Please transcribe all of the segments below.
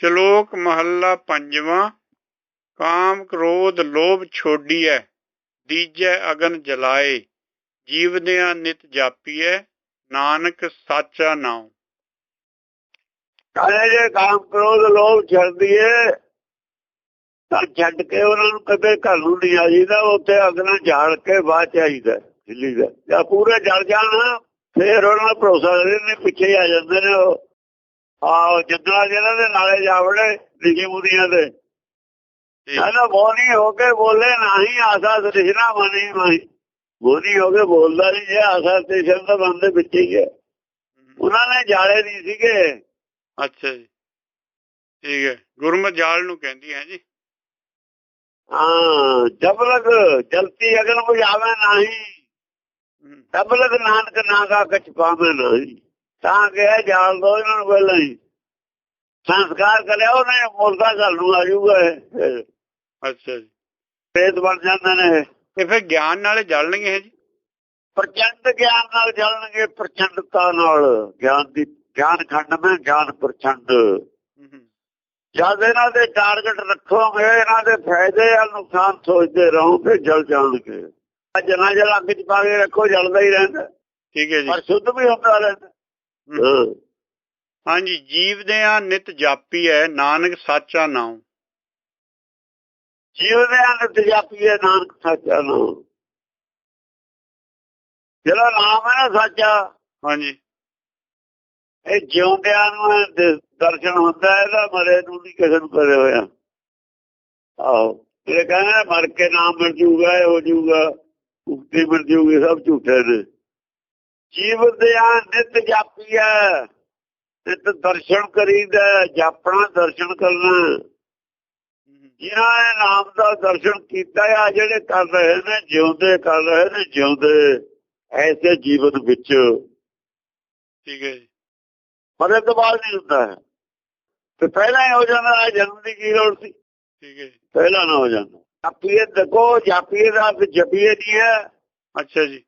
ਸ਼ਲੋਕ ਮਹੱਲਾ ਪੰਜਵਾਂ, ਕਾਮ ਕ੍ਰੋਧ ਲੋਭ ਛੋਡੀਐ, ਦੀਜੈ ਅਗਨ ਜਲਾਏ, ਜੀਵਦਿਆਂ ਨਿਤ ਜਾਪੀਐ, ਨਾਨਕ ਸਾਚਾ ਨਾਮ ਕਹਿੰਦੇ ਜੇ ਕਾਮ ਕ੍ਰੋਧ ਲੋਭ ਛੱਡਦੀ ਏ ਤਾਂ ਛੱਡ ਕੇ ਉਹਨਾਂ ਨੂੰ ਕਦੇ ਘਰ ਨੂੰ ਨਹੀਂ ਆਈਦਾ, ਉੱਥੇ ਅਗਨਾ ਝਾੜ ਕੇ ਬਾਅਦ ਚ ਦਿੱਲੀ ਦਾ ਜਾਂ ਪੂਰੇ ਜਲ ਜਾਣ, ਫੇਰ ਉਹਨਾਂ ਭਰੋਸਾ ਨੇ ਪਿੱਛੇ ਆ ਜਾਂਦੇ ਨੇ ਉਹ। ਆਹ ਜਿੱਦਾਂ ਜਿਹਨਾਂ ਦੇ ਨਾਲੇ ਜਾਵੜੇ ਲਿਖੀ ਮੁਦੀਆਂ ਦੇ। ਕਹਿੰਦਾ ਬੋਲੀ ਹੋ ਕੇ ਬੋਲੇ ਨਹੀਂ ਆਸਾ ਤ੍ਰਿਸ਼ਨਾ ਮਨੀ ਮਾਈ ਬੋਲੀ ਹੋ ਕੇ ਬੋਲਦਾ ਨਹੀਂ ਜੇ ਆਸਾ ਤ੍ਰਿਸ਼ਨਾ ਤਾਂ ਬੰਦੇ ਵਿੱਚ ਹੀ ਹੈ। ਉਹਨਾਂ ਨੇ ਜਾਲੇ ਨਹੀਂ ਸੀਗੇ। ਅੱਛਾ ਜੀ। ਠੀਕ ਹੈ। ਗੁਰਮਤਿ ਜਾਲ ਨੂੰ ਕਹਿੰਦੀ ਹੈ ਜੀ। ਹਾਂ ਜਬ ਲਗ ਜਲਤੀ ਅਗਨ ਬੁਝਾਵੇ ਨਹੀਂ ਤਬ ਲਗ ਨਾਨਕ ਨਾਗਾ ਕਛ ਪਾਵੇ ਨਹੀਂ। ਤਾਂ ਕਿ ਜਾਲ ਦੋ ਇਹਨਾਂ ਨੂੰ ਪਹਿਲਾਂ ਹੀ। ਸੰਸਕਾਰ ਕਰਿਆ ਉਹਨੇ ਮੁਰਦਾ ਘਰ ਨੂੰ ਆ ਜਾਊਗਾ। ਅੱਛਾ ਜੀ। ਪ੍ਰੇਤ ਬਣ ਜਾਂਦੇ ਨੇ। ਤੇ ਫਿਰ ਗਿਆਨ ਨਾਲ ਜਲਣਗੇ ਹੈ ਜੀ? ਪ੍ਰਚੰਡ ਗਿਆਨ ਨਾਲ ਚੱਲਣਗੇ ਪ੍ਰਚੰਡਤਾ ਨਾਲ। ਗਿਆਨ ਦੀ ਗਿਆਨ ਖੰਡ ਮੈਂ ਗਿਆਨ ਪ੍ਰਚੰਡ। ਜਦ ਇਹਨਾਂ ਦੇ ਟਾਰਗੇਟ ਰੱਖੋਗੇ ਇਹਨਾਂ ਦੇ ਫਾਇਦੇ ਆ ਨੁਕਸਾਨ ਸੋਚਦੇ ਰਹੋ ਫਿਰ ਜਲ ਜਾਣਗੇ। ਜਨਾ ਜਲ ਅੱਗ ਚ ਪਾ ਕੇ ਰੱਖੋ ਜਲਦਾ ਹੀ ਰਹਿੰਦਾ। ਠੀਕ ਹੈ ਜੀ। ਪਰ ਸ਼ੁੱਧ ਵੀ ਹੁੰਦਾ ਰਹਿੰਦਾ। ਹਮ, ਹਾਂ। ਹਾਂਜੀ ਜੀਵਦਿਆਂ ਨਿਤ ਜਾਪੀਐ ਨਾਨਕ ਸਾਚਾ ਨਾਮ ਜੀਵ ਦੇ ਅੰਤ ਜਾਪੀਏ ਨਾਨਕ ਸੱਚਾ ਨਾਮ ਜਿਹੜਾ ਨਾਮ ਹੈ ਨਾ ਸੱਚਾ ਹਾਂਜੀ। ਇਹ ਜਿਉਂਦਿਆਂ ਨੂੰ ਦ- ਦਰਸ਼ਨ ਹੁੰਦਾ ਹੈ ਇਹਦਾ ਮਰੇ ਨੂੰ ਨਹੀਂ ਕਿਸੇ ਨੂੰ ਕਰੇ ਹੋਇਆ। ਆਹੋ ਇਹ ਕਹਿੰਦੇ ਮਰ ਕੇ ਨਾਮ ਮਿਲ ਜੂਗਾ ਇਹ ਹੋ ਜੂਗਾ ਮੁਕਤੀ ਮਿਲ ਜੂਗੀ ਸਭ ਝੂਠੇ ਨੇ। ਜੀਵ ਦੇ ਆ ਨਿਤ ਜਾਪੀਆ ਨਿਤ ਦਰਸ਼ਨ ਕਰੀਦਾ ਜਾਪਣਾ ਦਰਸ਼ਨ ਕਰਨਾ। ਜਿਨ੍ਹਾਂ ਨੇ ਨਾਮ ਦਾ ਦਰਸ਼ਨ ਕੀਤਾ ਆ ਜਿਹੜੇ ਕਰ ਰਹੇ ਨੇ ਜਿਉਂਦੇ ਕਰ ਰਹੇ ਨੇ ਜਿਉਂਦੇ ਐਸੇ ਜੀਵਨ ਵਿੱਚ। ਠੀਕ ਹੈ ਮਰੇ ਤੋਂ ਬਾਅਦ ਨਹੀਂ ਹੁੰਦਾ ਤੇ ਪਹਿਲਾਂ ਹੀ ਹੋ ਜਾਂਦਾ ਜਨਮ ਦੀ ਕੀ ਲੋੜ ਸੀ? ਠੀਕ ਹੈ ਪਹਿਲਾਂ ਨਾ ਹੋ ਜਾਂਦਾ। ਜਾਪੀਏ ਦੇਖੋ ਜਾਪੀਏ ਦਾ ਜਪੀਏ ਨਹੀਂ ਹੈ। ਅੱਛਾ ਜੀ।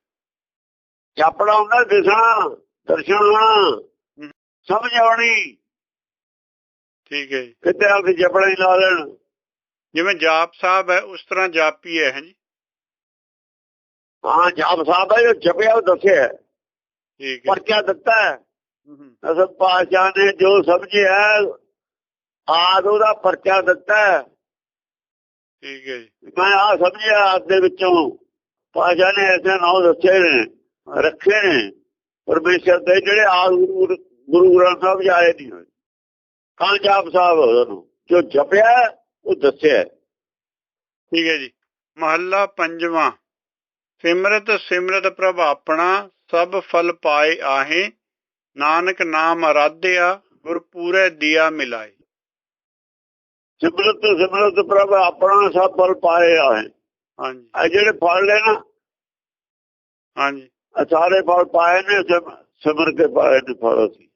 ਜਾਪਣਾ ਹੁੰਦਾ ਦਿਸਣਾ ਦਰਸ਼ਨ ਹੋਣਾ ਸਮਝ ਆਉਣੀ ਠੀਕ ਹੈ ਕਿਤੇ ਆ ਕੇ ਜਪਣਾ ਹੀ ਲਾ ਲੈਣ। ਜਿਵੇਂ ਜਾਪ ਸਾਹਿਬ ਹੈ ਉਸ ਤਰ੍ਹਾਂ ਜਾਪੀ ਹੈ ਜੀ। ਹਾਂ ਜਾਪ ਸਾਹਿਬ ਹੈ ਜੋ ਜਪਿਆ ਉਹ ਦੱਸਿਆ। ਠੀਕ ਹੈ। ਪਰਚਾ ਦਿੱਤਾ ਹੈ। ਅਸਲ ਪਾਸ਼ਾ ਨੇ ਜੋ ਸਮਝਿਆ ਆਦ ਉਹਦਾ ਪਰਚਾ ਦਿੱਤਾ। ਠੀਕ ਹੈ ਜੀ। ਮੈਂ ਆ ਸਮਝਿਆ ਆਦ ਦੇ ਵਿੱਚੋਂ। ਪਾਸ਼ਾ ਨੇ ਐਸੇ ਨਾਮ ਦੱਸੇ ਨੇ। ਰੱਖੇ ਨੇ। ਪਰਮੇਸ਼ਰ ਦੇ ਜਿਹੜੇ ਆਦ ਗੁਰੂ ਗੁਰੂ ਗ੍ਰੰਥ ਸਾਹਿਬ ਚ ਆਏ ਨਹੀਂ ਹੋਏ। ਕਾਂ ਜਾਪ ਸਾਹਿਬ ਉਹਨੂੰ ਜੋ ਜਪਿਆ ਉਹ ਦੱਸਿਆ। ਠੀਕ ਹੈ ਜੀ। ਮਹੱਲਾ ਪੰਜਵਾਂ। ਸਿਮਰਤ ਸਿਮਰਤ ਪ੍ਰਭ ਆਪਣਾ ਸਭ ਫਲ ਪਾਏ ਆਹੇ। ਨਾਨਕ ਨਾਮ ਅਰਾਧਿਆ ਗੁਰ ਪੂਰੇ ਦੀਆ ਮਿਲਾਏ। ਸਿਮਰਤ ਸਿਮਰਤ ਪ੍ਰਭ ਆਪਣਾ ਸਭ ਫਲ ਪਾਏ ਆਏ ਹਾਂਜੀ। ਆ ਜਿਹੜੇ ਫਲ ਨਾ ਹਾਂਜੀ। ਆਹ ਸਾਰੇ ਫਲ ਪਾਏ ਨੇ ਸਿਮਰ ਕੇ ਪਾਏ ਨੇ ਫਲ ਅਸੀਂ।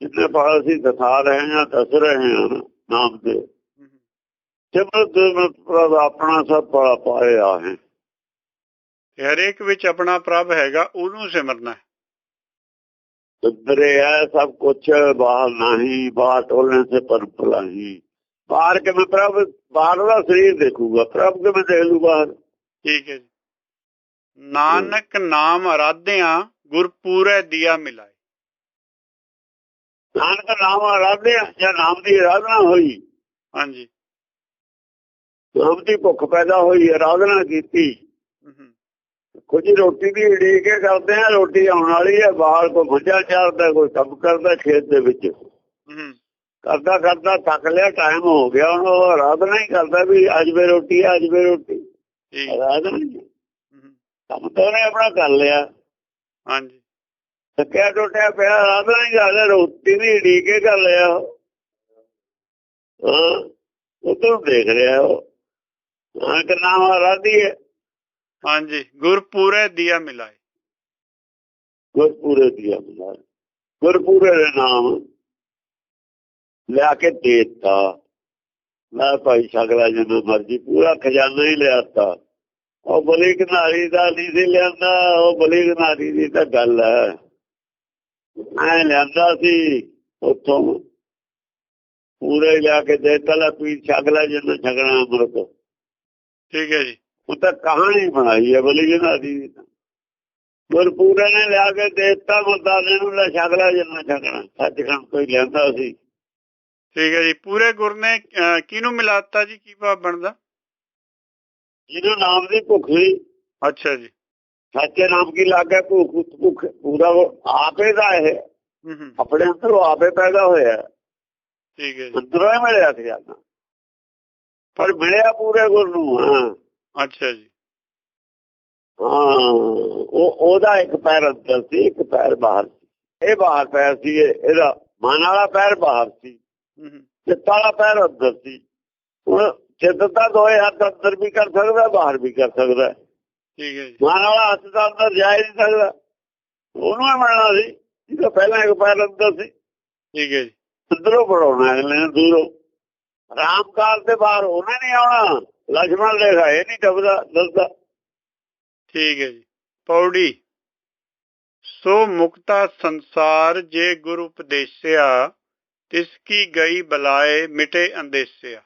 ਜਿੰਨੇ ਫਲ ਅਸੀਂ ਦਸਾ ਰਹੇ ਹਾਂ ਦਸ ਰਹੇ ਹਾਂ ਨਾਮ ਦੇ ਸਿਮਰ ਦੇ ਪ੍ਰਭ ਆਪਣਾ ਸਭ ਫਲ ਪਾਏ ਆਹੇ ਹਰੇਕ ਵਿੱਚ ਆਪਣਾ ਪ੍ਰਭ ਹੈਗਾ ਉਹਨੂੰ ਸਿਮਰਨਾ ਸਿਮਰੇ ਹੈ ਸਭ ਕੁਛ ਬਾਹਰ ਨਹੀਂ ਬਾਹਰ ਟੋਲਣ ਸੇ ਪਰਪਲਾ ਹੀ ਬਾਹਰ ਕੇ ਪ੍ਰਭ ਬਾਹਰ ਦਾ ਸਰੀਰ ਦੇਖੂਗਾ ਪ੍ਰਭ ਕੇ ਮੈਂ ਦੇਖ ਲੂ ਬਾਹਰ? ਠੀਕ ਹੈ ਨਾਨਕ ਨਾਮ ਆਰਾਧਿਆ ਗੁਰਪੂਰੈ ਦਿਆ ਮਿਲਾਏ। ਨਾਨਕ ਨਾਮ ਆਰਾਧਿਆ ਜਾਂ ਨਾਮ ਦੀ ਆਰਾਧਨਾ ਹੋਈ। ਹਾਂਜੀ। ਨਾਮ ਦੀ ਭੁੱਖ ਪੈਦਾ ਹੋਈ ਅਰਾਧਨਾ ਕੀਤੀ। ਕੁਝ ਰੋਟੀ ਦੀ ਉਡੀਕ ਕਰਦੇ ਆ ਰੋਟੀ ਆਉਣ ਵਾਲੀ ਹੈ ਬਾਹਰ ਕੋ ਗੁੱਜਾ ਚੜਦਾ ਕੋਈ ਸਭ ਕਰਦਾ ਖੇਤ ਦੇ ਵਿੱਚ। ਕਰਦਾ ਕਰਦਾ ਥੱਕ ਲਿਆ ਟਾਈਮ ਹੋ ਗਿਆ ਹੁਣ ਉਹ ਆਰਾਧਨਾ ਹੀ ਕਰਦਾ ਵੀ ਅੱਜ ਵੇ ਰੋਟੀ ਅੱਜ ਵੇ ਰੋਟੀ। ਅਰਾਧਨਾ ਕੰਮ ਤਾਂ ਉਹਨੇ ਆਪਣਾ ਕਰ ਲਿਆ। ਹਾਂਜੀ। ਥੱਕਿਆ ਟੁੱਟਿਆ ਪਿਆ ਆਰਾਧਨਾ ਹੀ ਕਰ ਲਿਆ ਰੋਟੀ ਵੀ ਉਡੀਕ ਕੇ ਕਰ ਲਿਆ। ਉਹ। ਤੋਂ ਦੇਖ ਰਿਹਾ ਉਹ। ਹਾਂ ਕਿ ਨਾਮ ਆਰਾਧੀ ਹੈ। ਹਾਂਜੀ ਗੁਰ ਪੂਰੇ ਦੀਆ ਮਿਲਾਏ। ਗੁਰਪੂਰੇ ਦੀ ਅਮਲਾ ਗੁਰਪੂਰੇ ਦੇ ਨਾਮ ਲਿਆ ਕੇ ਦੇਤਾ। ਮੈਂ ਭਾਈ ਛਗਲਾ ਜਿੰਨਾ ਮਰਜ਼ੀ ਪੂਰਾ ਖਜ਼ਾਨਾ ਹੀ ਲਿਆਤਾ ਉਹ ਬਲੀ ਘਨਾਰੀ ਦਾ ਨਹੀਂ ਸੀ ਲਿਆਂਦਾ ਉਹ ਬਲੀ ਘਨਾਰੀ ਦੀ ਤਾਂ ਗੱਲ ਹੈ। ਮੈਂ ਲਿਆਂਦਾ ਸੀ ਉੱਥੋਂ ਪੂਰੇ ਜਾ ਕੇ ਦੇ ਤਲਾ ਪੀਰ ਛਗਲਾ ਜਿੰਨਾ ਛਗਣਾ ਅੰਮ੍ਰਿਤ ਠੀਕ ਹੈ ਜੀ। ਉਹ ਤਾਂ ਕਹਾਣੀ ਬਣਾਈ ਹੈ ਬਲੀ ਜਨਾ ਦੀ ਗੁਰਪੂਰੇ ਨੇ ਲਿਆ ਕੇ ਦੇਤਾ ਮੁਰਦਾਨੇ ਨੂੰ ਲੈ ਛਗਲਾ ਜਿੰਨਾ ਛਗਣਾ ਸੱਚਖੰਡ ਕੋਈ ਲਿਆਂਦਾ ਸੀ। ਠੀਕ ਹੈ ਜੀ। ਪੂਰੇ ਗੁਰ ਨੇ ਅਹ, ਕਿਹਨੂੰ ਮਿਲਾਤਾ ਜੀ? ਕੀ ਭਾਵ ਬਣਦਾ? ਜਿਹਨੂੰ ਨਾਮ ਦੀ ਭੁੱਖ ਸੀ। ਅੱਛਾ ਜੀ। ਸੱਚੇ ਨਾਮ ਕੀ ਲੱਗਾ? ਭੁੱਖ ਭੁੱਖ ਪੂਰਾ ਆਪੇ ਦਾ ਇਹ। ਆਪਣੇ ਅੰਦਰ ਆਪੇ ਪੈਦਾ ਹੋਇਆ। ਠੀਕ ਹੈ ਜੀ। ਅੰਦਰੋਂ ਮਿਲਿਆ ਸੀ ਜਾਂਦਾ ਪਰ ਮਿਲਿਆ ਪੂਰੇ ਗੁਰ ਨੂੰ ਹਾਂ। ਅੱਛਾ ਜੀ। ਹਾਂ ਉਹ ਉਹਦਾ ਇੱਕ ਪੈਰ ਅੰਦਰ ਸੀ ਇੱਕ ਪੈਰ ਬਾਹਰ ਸੀ। ਇਹ ਬਾਹਰ ਪੈਰ ਸੀ ਇਹ- ਇਹਦਾ ਮਨ ਵਾਲਾ ਪੈਰ ਬਾਹਰ ਸੀ। ਚਿੱਤ ਵਾਲਾ ਪੈਰ ਅੰਦਰ ਸੀ। ਹੁਣ ਚਿੱਤ ਤਾਂ ਦੋਏ ਹੱਥ ਅੰਦਰ ਵੀ ਕਰ ਸਕਦਾ ਬਾਹਰ ਵੀ ਕਰ ਸਕਦਾ। ਠੀਕ ਹੈ ਜੀ। ਮਨ ਵਾਲਾ ਹੱਥ ਤਾਂ ਅੰਦਰ ਜਾ ਹੀ ਨਹੀਂ ਸਕਦਾ। ਉਹਨੂੰ ਹੀ ਮਿਲਣਾ ਸੀ ਜਿਹਦਾ ਪਹਿਲਾਂ ਇੱਕ ਪੈਰ ਅੰਦਰ ਸੀ। ਠੀਕ ਹੈ ਜੀ। ਅੰਦਰੋਂ ਬੜਾਉਣਾ ਅਗਲੇ ਨੇ ਦੂਰੋਂ। ਰਾਮਕਾਲ ਦੇ ਬਾਹਰ ਉਹਨੇ ਨਹੀਂ ਆਉਣਾ ਲక్ష్మణ ਰੇਖਾ ਇਹ ਨਹੀਂ ਦੱਬਦਾ ਦੱਸਦਾ। ਠੀਕ ਹੈ ਜੀ। ਪੌੜੀ। ਸੋ ਮੁਕਤਾ ਸੰਸਾਰ ਜੇ ਗੁਰੂ ਉਪਦੇਸਿਆ ਤਿਸ ਕੀ ਗਈ ਬਲਾਏ ਮਿਟੇ ਅੰਦੇਸਿਆ।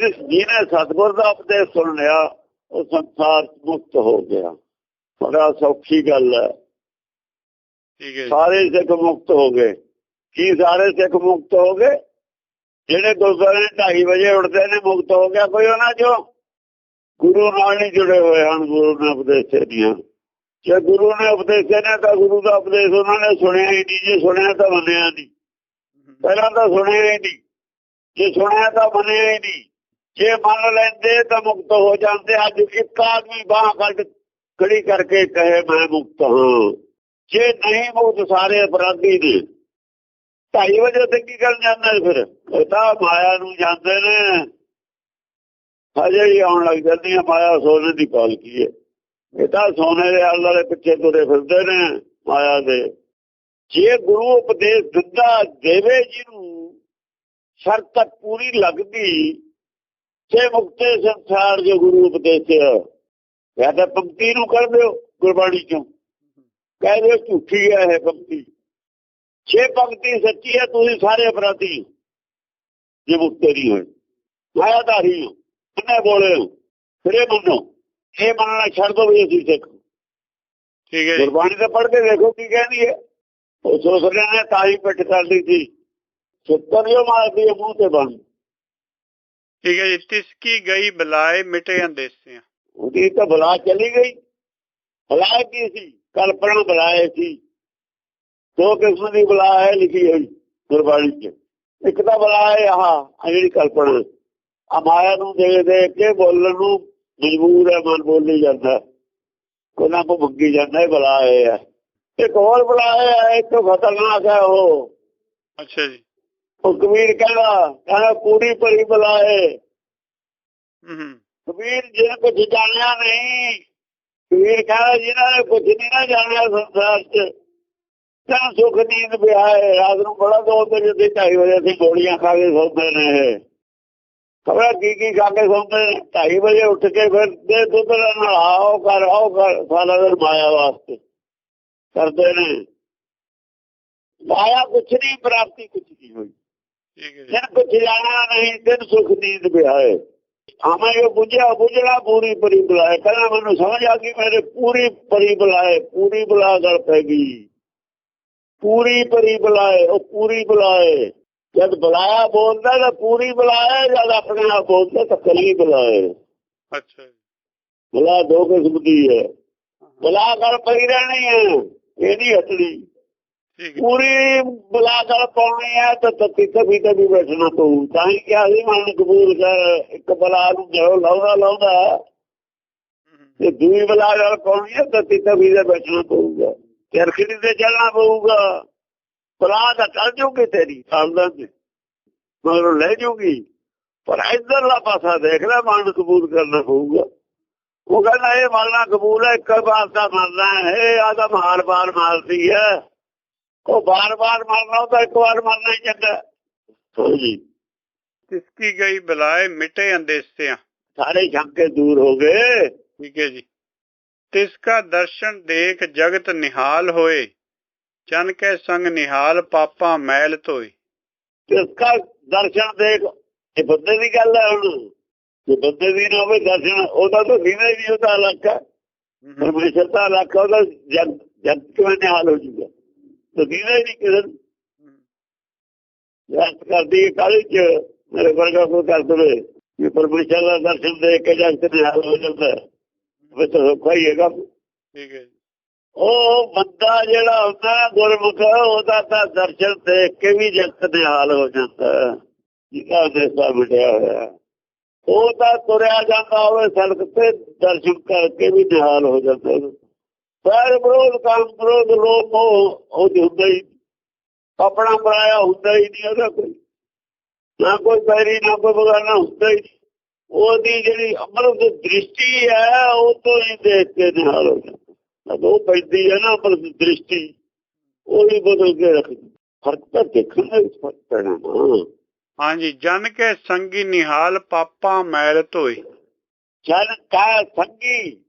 ਜਿਹਨੇ ਸਤਗੁਰ ਦਾ ਉਪਦੇਸ਼ ਸੁਣ ਲਿਆ ਉਹ ਸੰਸਾਰ ਮੁਕਤ ਹੋ ਗਿਆ। ਬੜਾ ਸੌਖੀ ਗੱਲ ਹੈ। ਠੀਕ ਹੈ ਸਾਰੇ ਸਿੱਖ ਮੁਕਤ ਹੋ ਗਏ। ਕੀ ਸਾਰੇ ਸਿੱਖ ਮੁਕਤ ਹੋ ਗਏ? ਜਿਹੜੇ ਗੁਰਦੁਆਰੇ 2:30 ਵਜੇ ਉੱਠਦੇ ਨੇ ਮੁਕਤ ਹੋ ਗਿਆ ਕੋਈ ਉਹਨਾਂ ਚੋਂ? ਗੁਰੂ ਨਾਲ ਨਹੀਂ ਜੁੜੇ ਹੋਏ ਹਨ ਗੁਰੂ ਨੇ ਉਪਦੇਸ਼ ਦੀਆਂ। ਜੇ ਗੁਰੂ ਨੇ ਉਪਦੇਸ਼ ਨੇ ਤਾਂ ਗੁਰੂ ਦਾ ਉਪਦੇਸ਼ ਉਹਨਾਂ ਨੇ ਸੁਣਿਆ ਹੀ ਨਹੀਂ। ਜੇ ਸੁਣਿਆ ਤਾਂ ਮੰਨਿਆ ਨਹੀਂ। ਪਹਿਲਾਂ ਤਾਂ ਸੁਣਿਆ ਹੀ ਨਹੀਂ। ਜੇ ਸੁਣਿਆ ਤਾਂ ਮੰਨਿਆ ਹੀ ਨਹੀਂ। ਜੇ ਮੰਨ ਲੈਂਦੇ ਤਾਂ ਮੁਕਤ ਹੋ ਜਾਂਦੇ। ਅੱਜ ਇੱਕ ਆਦਮੀ ਬਾਹ ਕੱਢ ਖੜੀ ਕਰਕੇ ਕਹੇ, ਮੈਂ ਮੁਕਤ ਹਾਂ। ਜੇ ਨਹੀਂ ਮੁਕਤ ਸਾਰੇ ਅਪਰਾਧੀ ਨੇ। ਢਾਈ ਵਜੇ ਤੇ ਕੀ ਕਰਨ ਜਾਂਦੇ ਫਿਰ? ਇਹ ਤਾਂ ਮਾਇਆ ਨੂੰ ਜਾਂਦੇ ਨੇ। ਹਜੇ ਹੀ ਆਉਣ ਲੱਗ ਜਾਂਦੀ ਹੈ ਮਾਇਆ ਸੋਨੇ ਦੀ ਪਾਲਕੀ ਹੈ। ਇਹ ਤਾਂ ਸੋਨੇ ਦੇ ਹੱਲ ਦੇ ਪਿੱਛੇ ਤੁਰੇ ਫਿਰਦੇ ਨੇ, ਮਾਇਆ ਦੇ। ਜੇ ਗੁਰੂ ਉਪਦੇਸ਼ ਦਿੰਦਾ ਦੇਵੇ ਜੀ ਨੂੰ ਸ਼ਰਤ ਪੂਰੀ ਲੱਗਦੀ ਜੇ ਮੁਕਤੇ ਸੰਸਾਰ ਜੋ ਗੁਰੂ ਉਪਦੇਸ਼ਿਆ ਜਾਂ ਤਾਂ ਪੰਕਤੀ ਨੂੰ ਕਰ ਦਿਓ ਗੁਰਬਾਣੀ ਚੋਂ। ਕਹਿ ਦਿਓ ਝੂਠੀ ਹੈ ਇਹ ਪੰਕਤੀ। ਜੇ ਪੰਕਤੀ ਸੱਚੀ ਹੈ ਤੁਸੀਂ ਸਾਰੇ ਅਪਰਾਧੀ ਹੋ। ਜੇ ਮੁਕਤੇ ਨਹੀਂ ਹੋਏ। ਮਾਇਆਧਾਰੀ ਹੋ। ਕਿੰਨੇ ਬੋਲੇ ਹੋ। ਫਿਰ ਇਹ ਮੰਨੋ। ਇਹ ਮੰਨਣਾ ਛੱਡ ਦੋ ਵੀ ਅਸੀਂ ਸਿੱਖ ਠੀਕ ਹੈ ਗੁਰਬਾਣੀ ਤਾਂ ਪੜ੍ਹ ਕੇ ਦੇਖੋ ਕੀ ਕਹਿੰਦੀ ਹੈ। ਉਹ ਸੋਸਰਿਆਂ ਨੇ ਤਾਈ ਪਿੱਟ ਕਰ ਲਈ ਸੀ। ਸੁੱਤਰ ਜੋ ਮਾਰਦੀ ਹੈ ਮੂੰਹ ਤੇ ਬੰਦ ਠੀਕ ਹੈ ਜੀ ਤਿਸ ਕੀ ਗਈ ਬਲਾਏ ਮਿਟੇ ਅੰਦੇਸਿਆ ਉਹਦੀ ਤਾਂ ਬਲਾ ਚਲੀ ਗਈ। ਬਲਾ ਕੀ ਸੀ? ਕਲਪਨਾ ਬਲਾਏ ਸੀ। ਦੋ ਕਿਸਮ ਦੀ ਬਲਾ ਹੈ ਲਿਖੀ ਹੋਈ ਗੁਰਬਾਣੀ 'ਚ। ਇੱਕ ਤਾਂ ਬਲਾ ਹੈ ਆਹ ਜਿਹੜੀ ਕਲਪਨਾ। ਆ ਮਾਇਆ ਨੂੰ ਦੇ ਦੇ ਕੇ ਬੋਲਣ ਨੂੰ ਮਜਬੂਰ ਹੈ ਮਨ ਬੋਲੀ ਜਾਂਦਾ। ਕੋਨਾ ਕੋ ਭੁੱਗੀ ਜਾਂਦਾ ਬਲਾ ਹੈ। ਇੱਕ ਹੋਰ ਬਲਾ ਹੈ ਇੱਕ ਖਤਰਨਾਕ ਹੈ ਉਹ। ਅੱਛਾ ਜੀ। ਉਹ ਕਬੀਰ ਕਹਿੰਦਾ ਕਹਿੰਦਾ ਪੂਰੀ ਭਰੀ ਬਲਾ ਹੈ ਕਬੀਰ ਜਿਹਨੇ ਕੁਝ ਜਾਣਿਆ ਨਹੀਂ ਕਬੀਰ ਕਹਿੰਦਾ ਜਿਨ੍ਹਾਂ ਨੇ ਕੁਝ ਨਹੀਂ ਨਾ ਜਾਣਿਆ ਸੰਸਾਰ 'ਚ ਤਾਂ ਸੁਖ ਨੀਂਦ ਪਿਆਏ ਰਾਤ ਨੂੰ ਬੜਾ ਦੋ ਵਜੇ ਤੇ ਢਾਈ ਵਜੇ ਅਸੀਂ ਗੋਲੀਆਂ ਖਾ ਕੇ ਸੌਂਦੇ ਨੇ ਖਬਰ ਕੀ ਕੀ ਖਾ ਕੇ ਸੌਂਦੇ ਨੇ? ਢਾਈ ਵਜੇ ਉੱਠ ਕੇ ਫਿਰ ਦੇ ਦੁੱਧ ਨਾਲ ਆਓ ਕਰ ਆਓ ਕਰ ਸਾਰਾ ਦਿਨ ਮਾਇਆ ਵਾਸਤੇ ਕਰਦੇ ਨੇ। ਮਾਇਆ ਕੁਛ ਨਹੀਂ ਪ੍ਰਾਪਤੀ ਕੁਛ ਨਹੀਂ ਹੋਈ। ਠੀਕ ਹੈ ਜੀ। ਜਨ ਕੁਛ ਜਾਣਾ ਨਹੀਂ ਦਿਨ ਸੁਖ ਨੀਂਦ ਪਿਆਏ ਆਵੇਂ ਇਹ ਬੁਝਿਆ ਬੁਝਣਾ ਪੂਰੀ ਪਰੀ ਬੁਲਾਏ। ਪਹਿਲਾਂ ਮੈਨੂੰ ਸਮਝ ਆ ਗਈ ਮੇਰੇ ਪੂਰੀ ਪਰੀ ਬੁਲਾਏ ਪੂਰੀ ਬੁਲਾ ਗਲ ਪੈ ਗਈ। ਪੂਰੀ ਪਰੀ ਬੁਲਾਏ ਉਹ ਪੂਰੀ ਬੁਲਾਏ। ਜਦ ਬੁਲਾਇਆ ਬੋਲਦਾ ਤਾਂ ਪੂਰੀ ਬੁਲਾਏ ਜਦ ਆਪਣੇ ਆਪ ਬੋਲਦਾ ਤਾਂ ਕੱਲੀ ਬੁਲਾਏ। ਅੱਛਾ ਜੀ। ਬੁਲਾ ਦੋ ਕਿਸਮ ਦੀ ਹੈ। ਬੁਲਾ ਗਲ ਪਈ ਰਹਿਣੀ ਹੈ ਇਹ ਨਹੀਂ ਹਟਣੀ। ਠੀਕ ਹੈ ਪੂਰੀ ਬੁਲਾ ਗਲ ਪਾਉਣੀ ਹੈ ਤਾਂ ਤੱਕੀ ਕਭੀ ਕਭੀ ਬੈਠਣਾ ਪਊ ਤਾਂ ਹੀ ਕਿਹਾ ਸੀ ਮਨ ਕਬੂਲ ਕਰ ਇੱਕ ਬਲਾ ਨੂੰ ਜੋ ਲਾਉਂਦਾ ਲਾਉਂਦਾ ਹੂੰ ਹੂੰ ਤੇ ਦੂਈ ਬਲਾ ਗਲ ਪਾਉਣੀ ਹੈ ਤਾਂ ਤੱਕੀ ਕਭੀ ਦੇ ਬੈਠਣਾ ਪਊਗਾ ਚਰਖੜੀ ਤੇ ਚੱਲਣਾ ਪਊਗਾ ਬਲਾ ਤਾਂ ਚੱਲ ਜੂਗੀ ਤੇਰੀ ਸਾਲਦਾਂ ਦੀ ਮਗਰ ਲੈ ਜੂਗੀ ਪਰ ਇਧਰਲਾ ਪਾਸਾ ਦੇਖ ਲੈ ਮਨ ਕਬੂਲ ਕਰਨਾ ਪਊਗਾ ਉਹ ਕਹਿੰਦਾ ਇਹ ਮੰਨਣਾ ਕਬੂਲ ਹੈ ਇੱਕ ਵਾਰ ਤਾਂ ਮੰਨਣਾ ਹੈ ਆਦਾ ਮਾਰ ਬਾਰ ਮਾਰਦੀ ਹੈ ਉਹ ਬਾਰ-ਬਾਰ ਮਰਨਾ ਉਹ ਤਾਂ ਇੱਕ ਵਾਰ ਮਰਨਾ ਹੀ ਚੰਗਾ। ਹਾਂਜੀ ਤਿਸ ਕੀ ਗਈ ਬਲਾਏ ਮਿਟੇ ਅੰਦੇਸਿਆ। ਸਾਰੇ ਸ਼ੰਕੇ ਦੂਰ ਹੋ ਗਏ। ਠੀਕ ਹੈ ਜੀ। ਤਿਸ ਕਾ ਦਰਸ਼ਨ ਦੇਖ ਜਗਤ ਨਿਹਾਲ ਹੋਏ ਜਨ ਕੇ ਸੰਗ ਨਿਹਾਲ ਪਾਪਾ ਮੈਲ ਧੋਏ। ਤਿਸਕਾ ਦਰਸ਼ਨ ਦੇਖ ਇਹ ਬੰਦੇ ਦੀ ਗੱਲ ਹੈ ਹੁਣ। ਜੇ ਬੰਦੇ ਦੀ ਨਾ ਹੋਵੇ ਦਰਸ਼ਨ ਉਹਦਾ ਤਾਂ ਦੀਨਾ ਹੀ ਨਹੀਂ ਉਹਦਾ ਇਲਾਕਾ। ਹੂੰ, ਪਰਮੇਸ਼ਰ ਦਾ ਇਲਾਕਾ ਉਹਦਾ ਜਗ ਜਗ ਕਿਵੇਂ ਨਿਹਾਲ ਹੋ ਜੂਗਾ? ਤਾਂ ਦੀਨਾ ਹੀ ਨਹੀਂ ਕਿਸੇ ਨੂੰ। ਰਸਤ ਕਰਦੀ ਕਾਲੀ ਚ ਮੇਰੇ ਵਰਗਾ ਕੋਈ ਕਰ ਦਵੇ ਇਹ ਪਰਮੇਸ਼ਰ ਦਾ ਦਰਸ਼ਨ ਦੇ ਕੇ ਜਗ ਤੇ ਨਿਹਾਲ ਹੋ ਜਾਂਦਾ ਫਿਰ ਤਾਂ ਸੌਖਾ ਹੀ ਹੈਗਾ ਠੀਕ ਹੈ ਉਹ ਬੰਦਾ ਜਿਹੜਾ ਹੁੰਦਾ ਗੁਰਮੁਖ ਉਹਦਾ ਤਾਂ ਦਰਸ਼ਨ ਦੇਖ ਕੇ ਵੀ ਜਗਤ ਨਿਹਾਲ ਹੋ ਜਾਂਦਾ। ਜਿਹਦਾ ਦੇਸਾ ਮਿਟਿਆ ਹੋਇਆ ਉਹ ਤਾਂ ਤੁਰਿਆ ਜਾਂਦਾ ਹੋਵੇ ਸੜਕ ਤੇ ਦਰਸ਼ਨ ਕਰਕੇ ਵੀ ਨਿਹਾਲ ਹੋ ਜਾਂਦਾ ਹੈ। ਪਰ ਵਿਰੋਧ ਕੰਮ ਵਿਰੋਧ ਲੋਕ ਉਹ ਹੁੰਦਾ ਹੀ ਆਪਣਾ ਪਰਾਇਆ ਹੁੰਦਾ ਹੀ ਨਹੀਂ ਉਹਦਾ ਕੋਈ। ਨਾ ਕੋਈ ਬੈਰੀ ਨਾ ਕੋਈ ਬਗਾਨਾ ਹੁੰਦਾ ਹੀ। ਉਹਦੀ ਜਿਹੜੀ ਅਮਰਤ ਦ੍ਰਿਸ਼ਟੀ ਹੈ ਉਹ ਤੋਂ ਹੀ ਦੇਖ ਕੇ ਨਿਹਾਲ ਹੋ ਜਾਂਦਾ। ਉਹ ਪੈਂਦੀ ਹੈ ਨਾ ਅਮਰਤ ਦ੍ਰਿਸ਼ਟੀ ਉਹ ਹੀ ਬਦਲ ਕੇ ਰੱਖਦੀ। ਫ਼ਰਕ ਤਾਂ ਦੇਖਣਾ ਇਸ ਫ਼ਰਕ ਪੈਣਾ ਨਾ ਹਾਂਜੀ ਜਨ ਕੇ ਸੰਗੀ ਨਿਹਾਲ ਪਾਪਾ ਮੈਲ ਧੋਏ। ਜਨ ਕਾ ਸੰਗੀ।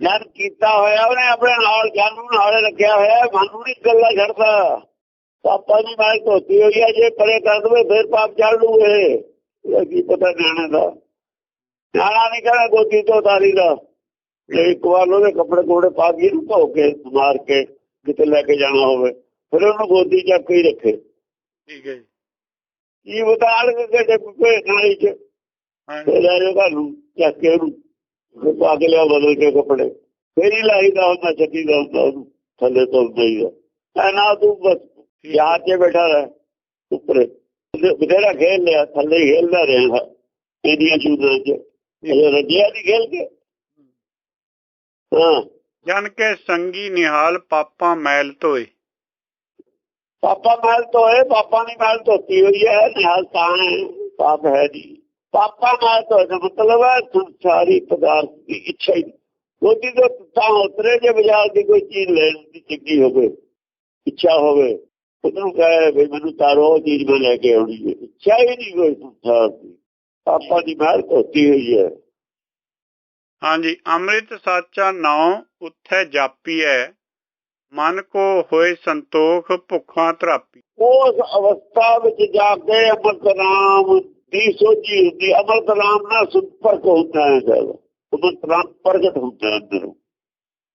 ਜਨ ਕੀਤਾ ਹੋਇਆ ਉਹਨੇ ਆਪਣੇ ਨਾਲ ਜਨ ਨੂੰ ਨਾਲ ਰੱਖਿਆ ਹੋਇਆ ਮਨ ਨੂੰ ਨਹੀਂ ਗੱਲਾਂ ਛੱਡਦਾ। ਪਾਪਾ ਨੂੰ ਮੈਂ ਧੋਤੀ ਹੋਈ ਹੈ ਜੇ ਪਰੇ ਕਰ ਦਵੇ ਫਿਰ ਪਾਪ ਚੱਲ ਲੂ ਇਹ ਕੀ ਪਤਾ ਨਿਆਣੇ ਦਾ। ਨਿਆਣਾ ਨਹੀਂ ਕਹਿੰਦਾ ਗੋਦੀ ਤੋਂ ਤਾਰੀ ਦਾ। ਜੇ ਇੱਕ ਵਾਰ ਉਹਦੇ ਕੱਪੜੇ ਕੋੜੇ ਪਾ ਕੇ ਇਹਨੂੰ ਧੋ ਕੇ ਮਾਰ ਕੇ ਕਿਤੇ ਲੈ ਕੇ ਜਾਣਾ ਹੋਵੇ ਫਿਰ ਉਹਨੂੰ ਗੋਦੀ ਚੱਕ ਕੇ ਹੀ ਰੱਖੇ। ਠੀਕ ਹੈ ਜੀ। ਕੀ ਬਤਾਲ ਕੇ ਜੇ ਕੋਈ ਨਾਲੀ ਚ? ਫਿਰ ਲੈ ਜਾਓ ਘਰ ਨੂੰ ਚੱਕ ਕੇ ਉਹਨੂੰ। ਫਿਰ ਪਾ ਕੇ ਲਿਆ ਬਦਲ ਕੇ ਕੱਪੜੇ ਫਿਰ ਹੀ ਲਾਈਦਾ ਹੁੰਦਾ ਛੱਡੀ ਦਾ ਹੁੰਦਾ ਉਹਨੂੰ ਥੱਲੇ ਤੋਂ ਦਈਦਾ ਐ ਨਾ ਤੂੰ ਬਸ ਯਾਦ 'ਚ ਬੈਠਾ ਰਹਿ ਉੱਪਰੇ ਬਥੇਰਾ ਖੇਲ ਲਿਆ ਥੱਲੇ ਹੀ ਖੇਲਦਾ ਰਿਹਾ ਇਹਦੀਆਂ ਚੂਦਾਂ 'ਚ ਇਹ ਰੱਜਿਆ ਦੀ ਖੇਲ ਕੇ ਹਾਂ ਜਨ ਕੇ ਸੰਗੀ ਨਿਹਾਲ ਪਾਪਾ ਮੈਲ ਧੋਏ ਪਾਪਾ ਮਹਿਲ ਧੋਏ ਪਾਪਾ ਨੇ ਮਹਿਲ ਧੋਤੀ ਹੋਈ ਹੈ ਨਿਹਾਲ ਤਾਂ ਹੈ ਪਾਪ ਹੈ ਜੀ ਪਾਪਾ ਧੋਏ ਦਾ ਮਤਲਬ ਹੈ ਸੰਸਾਰੀ ਪਦਾਰਥ ਦੀ ਇੱਛਾ ਹੀ ਉਹਦੀ ਤੋਂ ਤਾਂ ਉਤਰੇ ਜੇ ਬਾਜ਼ਾਰ ਦੀ ਕੋਈ ਚੀਜ਼ ਲੈਣ ਦੀ ਚੰਗੀ ਹੋਵੇ ਇੱਛਾ ਹੋਵੇ ਉਹਨੂੰ ਕਹੇ ਵੀ ਮੈਨੂੰ ਤਾਰੋ ਚੀਜ਼ ਮੈਂ ਲੈ ਕੇ ਆਉਣੀ ਹੈ। ਇੱਛਾ ਹੀ ਨਹੀਂ ਕੋਈ ਸੰਸਾਰ ਦੀ। ਪਾਪਾ ਦੀ ਮਹਿਲ ਧੋਤੀ ਹੋਈ ਹੈ। ਹਾਂਜੀ ਅੰਮ੍ਰਿਤ ਸਾਚਾ ਨਾਉ ਉੱਥੇ ਜਾਪੀਐ ਮਨ ਕੋ ਹੋਏ ਸੰਤੋਖ ਭੁੱਖਾਂ ਧਰਾਪੀ। ਉਸ ਅਵਸਥਾ ਵਿੱਚ ਜਾ ਕੇ ਅਮਰਤ ਨਾਮ ਦੀ ਸੋਚੀ ਹੁੰਦੀ ਅਮਰਤ ਨਾਮ ਨਾਲ ਸੰਪਰਕ ਹੁੰਦਾ ਹੈ ਜਦ। ਅਮਰਤ ਪ੍ਰਗਟ ਹੁੰਦਾ ਅੰਦਰੋਂ।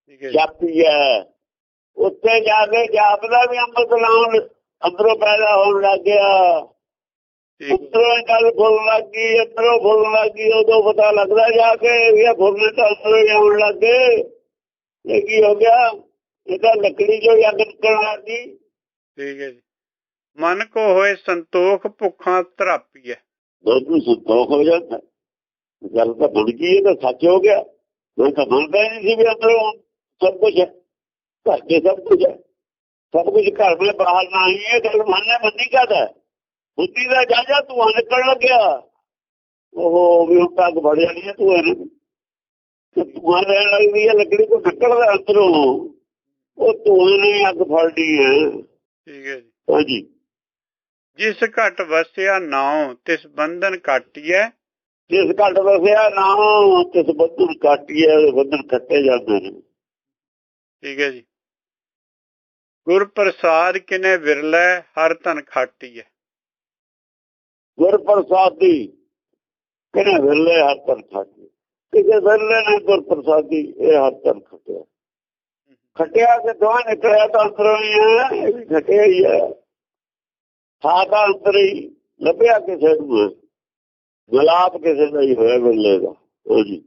ਠੀਕ ਹੈ ਜੀ। ਜਾਪੀ ਹੈ। ਉੱਥੇ ਜਾ ਕੇ ਜਾਪਦਾ ਵੀ ਅਮਰਤ ਨਾਮ ਅੰਦਰੋਂ ਪੈਦਾ ਹੋਣ ਲੱਗ ਗਿਆ। ਉੱਤਰੋਂ ਗੱਲ ਫੁੱਲ ਲੱਗ ਅੰਦਰੋਂ ਫੁੱਲ ਲੱਗ ਉਦੋਂ ਪਤਾ ਲੱਗਦਾ ਜਾ ਕੇ ਇਹ ਫੁੱਲ ਤਾਂ ਅੰਦਰੋਂ ਆਉਣ ਲੱਗ ਇਹ ਕੀ ਹੋ ਗਿਆ? ਇਹ ਤਾਂ ਲੱਕੜੀ ਚੋਂ ਅੱਗ ਨਿਕਲਣ ਲੱਗ ਠੀਕ ਹੈ ਜੀ। ਮਨ ਕੋ ਹੋਏ ਸੰਤੋਖ ਭੁੱਖਾਂ ਧਰਾਪੀਐ ਮੈਨੂੰ ਸੰਤੋਖ ਹੋ ਜਾਂਦਾ। ਗੱਲ ਤਾਂ ਬਣ ਗਈ ਇਹ ਤਾਂ ਸੱਚ ਹੋ ਗਿਆ। ਮੈਂ ਤਾਂ ਹੀ ਨਹੀਂ ਸੀ ਵੀ ਅੰਦਰੋਂ ਸਭ ਕੁਝ ਹੈ। ਘਰ ਦੇ ਸਭ ਕੁਝ ਹੈ। ਸਭ ਕੁਝ ਘਰ ਦੇ ਬਾਹਰ ਨਾ ਹੀ ਇਹ ਗੱਲ ਮੰਨੀ ਕਾਦਾ ਬੁੱਧੀ ਦਾ ਜਾਜਾ ਤੂੰ ਨਿਕਲਣ ਲੱਗਿਆ। ਉਹ ਵੀ ਹੁਣ ਤੱਕ ਬੜ ਜਾਣੀ ਹੈ ਤੂੰ ਇਹਨੂੰ ਤੂੰ ਰਹਿਣ ਲੱਗਦੀ ਹੈ ਲੱਕੜੀ ਤੋਂ ਨਿਕਲਦਾ ਅੰਦਰੋਂ। ਉਹ ਤੂੰ ਨੇ ਅੱਗ ਫੜਦੀ ਹੈ। ਠੀਕ ਹੈ ਜੀ। ਹਾਂਜੀ। ਜਿਸ ਘਟ ਵਸਿਆ ਨਾਉ ਤਿਸ ਬੰਧਨ ਕਾਟੀਐ ਜਿਸ ਘਟ ਵਸਿਆ ਨਾ ਤਿਸ ਬੰਧਨ ਉਹਦੇ ਬੰਧਨ ਕੱਟੇ ਜਾਂਦੇ ਨੇ। ਠੀਕ ਹੈ ਜੀ। ਗੁਰ ਪ੍ਰਸਾਦ ਕਿਨੇ ਵਿਰਲੇ ਹਰ ਧਨ ਖਾਟੀਐ ਗੁਰ ਪ੍ਰਸਾਦੀ ਕਿਨੇ ਵੇਲੇ ਹਰ ਤਨ ਖਾਟੀ ਕਿਸੇ ਵੇਲੇ ਨੇ ਗੁਰ ਪ੍ਰਸਾਦੀ ਇਹ ਹਰ ਤਨ ਖਟਿਆ ਖਟਿਆ ਤੇ ਦੋਹਾਂ ਨਿਕਲਿਆ ਤਾਂ ਅੰਦਰੋਂ ਹੀ ਹੈ ਇਹ ਵੀ ਖਟਿਆ ਹੀ ਹੈ। ਸਾਦਾ ਅੰਦਰ ਹੀ ਲੱਭਿਆ ਕਿਸੇ ਨੂੰ ਹੈ। ਕਿਸੇ ਦਾ ਹੀ ਹੋਇਆ ਵੇਲੇ ਦਾ ਹਾਂਜੀ